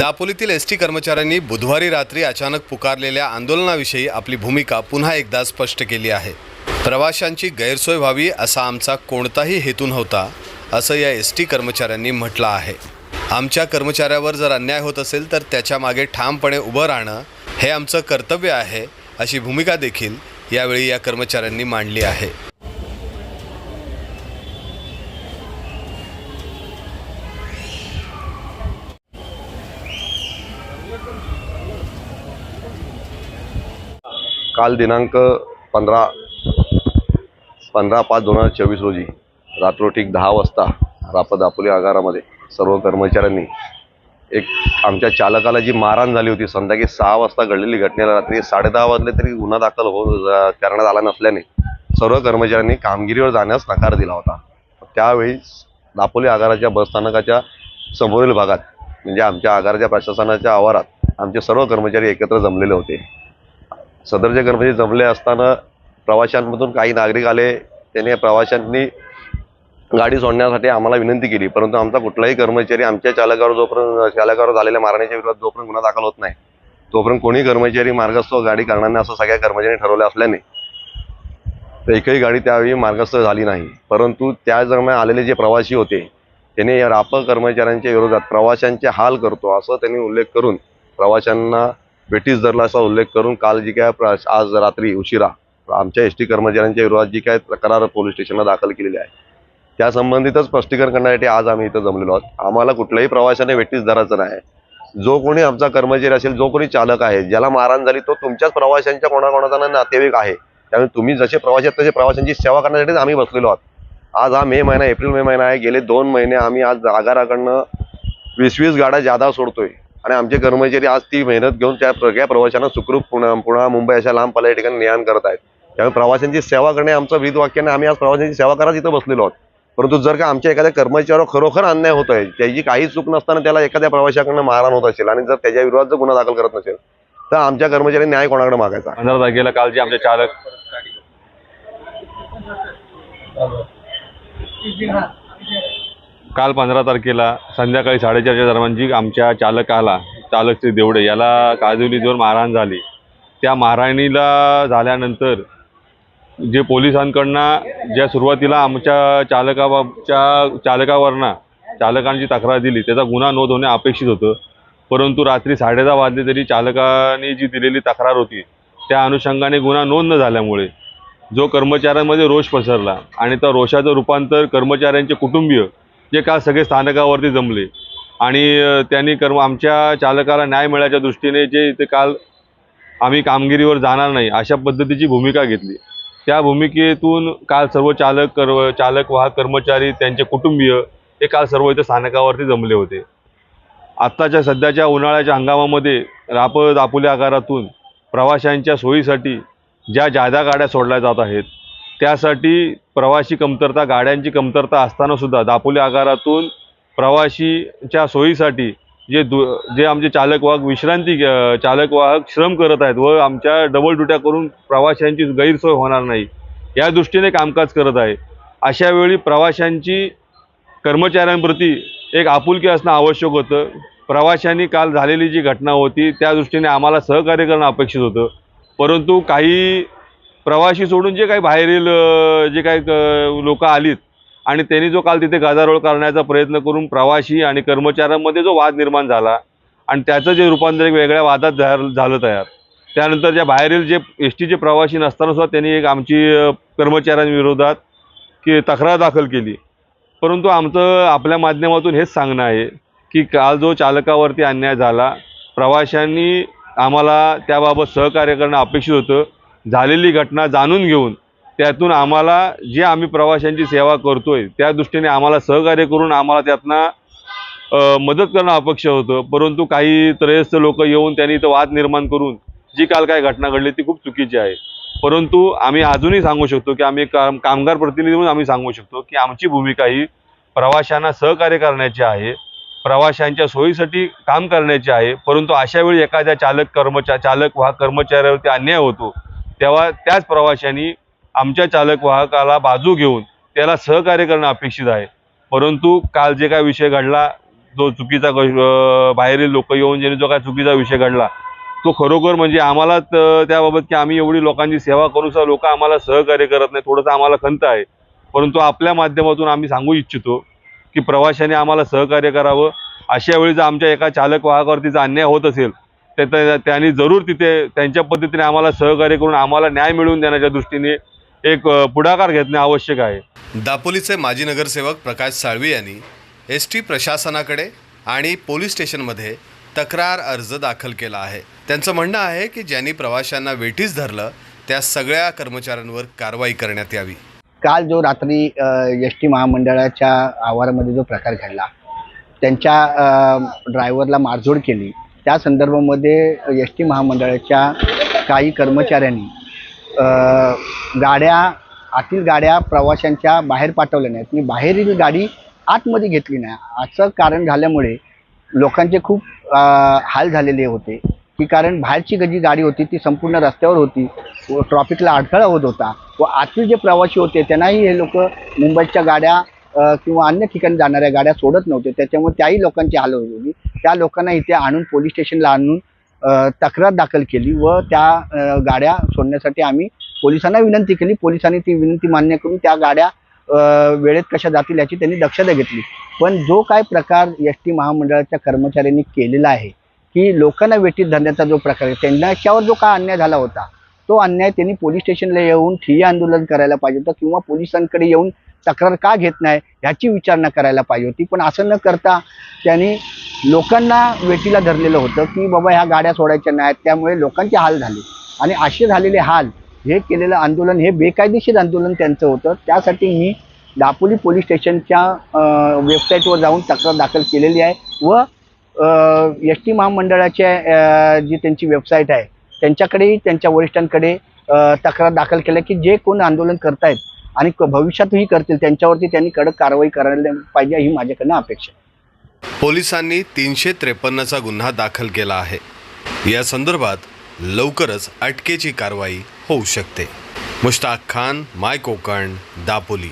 दापोलीतील S T कर्मचाऱ्यांनी बुधवारी रात्री अचानक पुकारलेल्या आंदोलनाविषयी आपली भूमिका पुन्हा एकदा स्पष्ट केली आहे. प्रवाशांची गैरसोय व्हावी असा आमचा कोणताही हेतू नव्हता असं या एस टी कर्मचाऱ्यांनी म्हटलं आहे. आमच्या कर्मचाऱ्यावर जर अन्याय होत असेल तर त्याच्यामागे ठामपणे उभं राहणं हे आमचं कर्तव्य आहे अशी भूमिका देखील यावेळी या कर्मचाऱ्यांनी मांडली आहे. काल दिनांक पंधरा पंधरा पाच दोन हजार चोवीस रोजी रात्रोठीक दहा वाजता रापा दापोली आगारामध्ये सर्व कर्मचाऱ्यांनी एक आमच्या चालकाला जी मारहाण झाली होती संध्याकाळी सहा वाजता घडलेली घटनेला रात्री साडेदहा वाजले तरी गुन्हा दाखल हो करण्यात आला नसल्याने सर्व कर्मचाऱ्यांनी कामगिरीवर जाण्यास नकार दिला होता. त्यावेळी दापोली आगाराच्या बसस्थानकाच्या समोरील भागात म्हणजे आमच्या आगाराच्या प्रशासनाच्या आवारात आमचे सर्व कर्मचारी एकत्र जमलेले होते. सदरचे कर्मचारी जमले असताना प्रवाशांमधून काही नागरिक आले त्याने प्रवाशांनी गाडी सोडण्यासाठी आम्हाला विनंती केली. परंतु आमचा कुठलाही कर्मचारी आमच्या चालकावर जोपर्यंत चालकावर झालेल्या मारण्याच्या विरोधात जोपर्यंत गुन्हा दाखल होत नाही तोपर्यंत कोणी कर्मचारी मार्गस्थ गाडी करणार नाही असं सगळ्या कर्मचाऱ्यांनी ठरवलं असल्याने तर एकही गाडी त्यावेळी मार्गस्थ झाली नाही. परंतु त्या दरम्यान आलेले जे प्रवासी होते त्याने या राप कर्मचाऱ्यांच्या विरोधात प्रवाशांचे हाल करतो असं त्यांनी उल्लेख करून प्रवाशांना ब्रिटिश धरला असा उल्लेख करून काल जी काय आज रात्री उशिरा आमच्या एस टी कर्मचाऱ्यांच्या विरोधात जी काय तक्रार पोलीस स्टेशनला दाखल केलेली आहे. त्या संबंधितच स्पष्टीकरण करण्यासाठी आज आम्ही इथं जमलेलो आहोत. आम्हाला कुठल्याही प्रवाशाने वेटीस धरायचं नाही. जो कोणी आमचा कर्मचारी असेल जो कोणी चालक आहे ज्याला मारहाण झाली तो तुमच्याच प्रवाशांच्या कोणाकोणाचा ना नातेवाईक आहे. त्यामुळे तुम्ही जसे प्रवासी आहेत तसे प्रवाशांची सेवा करण्यासाठीच आम्ही बसलेलो आहोत. आज हा मे महिना एप्रिल मे महिना आहे. गेले दोन महिने आम्ही आज आगाराकडनं वीस वीस गाड्या जादा सोडतोय. आणि आमचे कर्मचारी आज ती मेहनत घेऊन त्या सगळ्या प्रवाशांना सुखरूप पुणे पुणा मुंबई अशा लांब पल्ल्या ठिकाणी नेहान करत आहेत. त्यामुळे प्रवाशांची सेवा करणे आमचं विध वाक्याने आम्ही आज प्रवाशांची सेवा करायला इथं बसलेलो आहोत. परंतु जर का आमच्या एखाद्या कर्मचाऱ्यावर खरोखर अन्याय होत आहे त्याची काही चूक नसताना त्याला एखाद्या प्रवाशाकडनं मारहाण होत असेल आणि जर त्याच्या विरोधात जर गुन्हा दाखल करत नसेल तर आमच्या कर्मचाऱ्यांनी न्याय कोणाकडे मागायचा? पंधरा तारखेला काल जे आमचे चालक. काल पंधरा तारखेला संध्याकाळी साडेचारच्या दरम्यान जी आमच्या चालकाला चालक श्री देवडे याला काजवलीजवळ मारहाण झाली. त्या मारहाणीला झाल्यानंतर जे पोलिसांकडनं ज्या सुरुवातीला आमच्या चालकाबाबच्या चालकावरनं चालकांची तक्रार दिली त्याचा गुन्हा नोंद होणे अपेक्षित होतं. परंतु रात्री साडेदहा वाजले तरी चालकाने जी दिलेली तक्रार होती त्या अनुषंगाने गुन्हा नोंद न झाल्यामुळे जो कर्मचाऱ्यांमध्ये रोष पसरला आणि त्या रोषाचं रूपांतर कर्मचाऱ्यांचे कुटुंबीय जे काल सगळे स्थानकावरती जमले. आणि त्यांनी कर्म आमच्या चालकाला न्याय मिळायच्या दृष्टीने जे इथे काल आम्ही कामगिरीवर जाणार नाही अशा पद्धतीची भूमिका घेतली. त्या भूमिकेतून काल सर्व चालक कर्व चालक वाहक कर्मचारी त्यांचे कुटुंबीय हे काल सर्व इथं स्थानकावरती जमले होते. आत्ताच्या सध्याच्या उन्हाळ्याच्या हंगामामध्ये राप दापोली आगारातून प्रवाशांच्या सोयीसाठी ज्या जादा गाड्या सोडल्या जात आहेत त्यासाठी प्रवासी कमतरता गाड्यांची कमतरता असतानासुद्धा दापोली आगारातून प्रवाशीच्या सोयीसाठी जे दु जे आमचे चालक वाहक विश्रांती चालकवाहक चालक वाहक श्रम करत आहेत व आमच्या डबल ड्युट्या करून प्रवाशांची गैरसोय होणार नाही या दृष्टीने कामकाज करत आहे. अशा वेळी प्रवाशांची कर्मचाऱ्यांप्रती एक आपुलकी असणं आवश्यक होतं. प्रवाशांनी काल झालेली जी घटना होती त्या दृष्टीने आम्हाला सहकार्य करणं अपेक्षित होतं. परंतु काही प्रवासी सोडून जे काही बाहेरील जे काही लोक आलीत आणि त्यांनी जो काल तिथे गदारोळ करण्याचा प्रयत्न करून प्रवासी आणि कर्मचाऱ्यांमध्ये जो वाद निर्माण झाला आणि त्याचं जे रूपांतर एक वेगळ्या वादात झालं तयार. त्यानंतर ज्या बाहेरील जे एस टीचे प्रवासी नसताना सुद्धा त्यांनी एक आमची कर्मचाऱ्यांविरोधात की तक्रार दाखल केली. परंतु आमचं आपल्या माध्यमातून हेच सांगणं आहे की काल जो चालकावरती अन्याय झाला प्रवाशांनी आम्हाला त्याबाबत सहकार्य करणं अपेक्षित होतं. झालेली घटना जाणून घेऊन त्यातून आम्हाला जे आम्ही प्रवाशांची सेवा करतोय त्या दृष्टीने आम्हाला सहकार्य करून आम्हाला त्यातनं मदत करणं अपक्ष होतं. परंतु काही त्रयस्थ लोक येऊन त्यांनी इथं वाद निर्माण करून जी काल काय घटना घडली ती खूप चुकीची आहे. परंतु आम्ही अजूनही सांगू शकतो की आम्ही काम कामगार प्रतिनिधी म्हणून आम्ही सांगू शकतो की आमची भूमिका ही प्रवाशांना सहकार्य करण्याची आहे प्रवाशांच्या सोयीसाठी काम करण्याची आहे. परंतु अशा वेळी एखाद्या चालक कर्मचा चालक वा कर्मचाऱ्यावरती अन्याय होतो तेव्हा त्याच प्रवाशांनी आमच्या चालक वाहकाला बाजू घेऊन त्याला सहकार्य करणं अपेक्षित आहे. परंतु काल जे काय विषय घडला जो चुकीचा बाहेरील लोक येऊन ज्यांनी जो काय चुकीचा विषय घडला तो खरोखर म्हणजे आम्हाला त्याबाबत की आम्ही एवढी लोकांची सेवा करू सुद्धा लोक आम्हाला सहकार्य करत नाही थोडंसं आम्हाला खंत आहे. परंतु आपल्या माध्यमातून आम्ही सांगू इच्छितो की प्रवाशांनी आम्हाला सहकार्य करावं. अशा वेळी जर आमच्या एका चालक वाहकावरतीचा अन्याय होत असेल त्यांनी जरूर तिथे त्यांच्या पद्धतीने आम्हाला सहकार्य करून आम्हाला न्याय मिळवून देण्याच्या दृष्टीने एक पुढाकार घेतणे आवश्यक आहे. दापोलीचे माजी नगरसेवक प्रकाश साळवी यांनी एस टी प्रशासनाकडे आणि पोलीस स्टेशनमध्ये तक्रार अर्ज दाखल केला आहे. त्यांचं म्हणणं आहे की ज्यांनी प्रवाशांना वेठीस धरलं त्या सगळ्या कर्मचाऱ्यांवर कारवाई करण्यात यावी. काल जो रात्री एस टी महामंडळाच्या आवारामध्ये जो प्रकार घडला त्यांच्या ड्रायव्हरला मारझोड केली त्या संदर्भामध्ये एस टी महामंडळाच्या काही कर्मचाऱ्यांनी गाड्या आतील गाड्या प्रवाशांच्या बाहेर पाठवल्या नाहीत. मी बाहेरील गाडी आतमध्ये घेतली नाही. असं कारण झाल्यामुळे लोकांचे खूप हाल झालेले होते. की कारण बाहेरची जी गाडी होती ती संपूर्ण रस्त्यावर होती. व ट्रॉफिकला अडथळा होत होता. व आतील जे प्रवासी होते त्यांनाही हे लोक मुंबईच्या गाड्या किंवा अन्य ठिकाणी जाणाऱ्या गाड्या सोडत नव्हते. त्याच्यामुळे त्याही लोकांची हाल होत होती. त्या लोकांना इथे आणून पोलीस स्टेशनला आणून तक्रार दाखल केली व त्या गाड्या सोडण्यासाठी आम्ही पोलिसांना विनंती केली. पोलिसांनी ती विनंती मान्य करून त्या गाड्या वेळेत कशा जातील याची त्यांनी दक्षता घेतली. पण जो काय प्रकार एस टी महामंडळाच्या कर्मचाऱ्यांनी केलेला आहे की लोकांना वेटीत धरण्याचा जो प्रकार आहे त्यांच्यावर जो काय अन्याय झाला होता तो अन्याय त्यांनी पोलीस स्टेशनला येऊन ठिय्या आंदोलन करायला पाहिजे होतं किंवा पोलिसांकडे येऊन तक्रार का घेत नाही ह्याची विचारणा करायला पाहिजे होती. पण असं न करता त्यांनी लोकांना वेटीला धरलेलं होतं की बाबा ह्या गाड्या सोडायच्या नाहीत त्यामुळे लोकांचे हाल झाले आणि असे झालेले हाल हे केलेलं आंदोलन हे बेकायदेशीर आंदोलन त्यांचं होतं त्यासाठी मी दापोली पोलीस स्टेशनच्या वेबसाईटवर जाऊन तक्रार दाखल केलेली आहे व एस टी महामंडळाच्या जी त्यांची वेबसाईट आहे त्यांच्याकडेही त्यांच्या वरिष्ठांकडे तक्रार दाखल केल्या की जे कोण आंदोलन करतायत आणि क- भविष्यातही करतील त्यांच्यावरती त्यांनी कडक कारवाई करायला पाहिजे ही माझ्याकडनं अपेक्षा आहे. पोलिसांनी तीनशे त्रेपन्नचा गुन्हा दाखल केला आहे. या संदर्भात लवकरच अटकेची कारवाई होऊ शकते. मुश्ताक खान माय कोकण दापोली.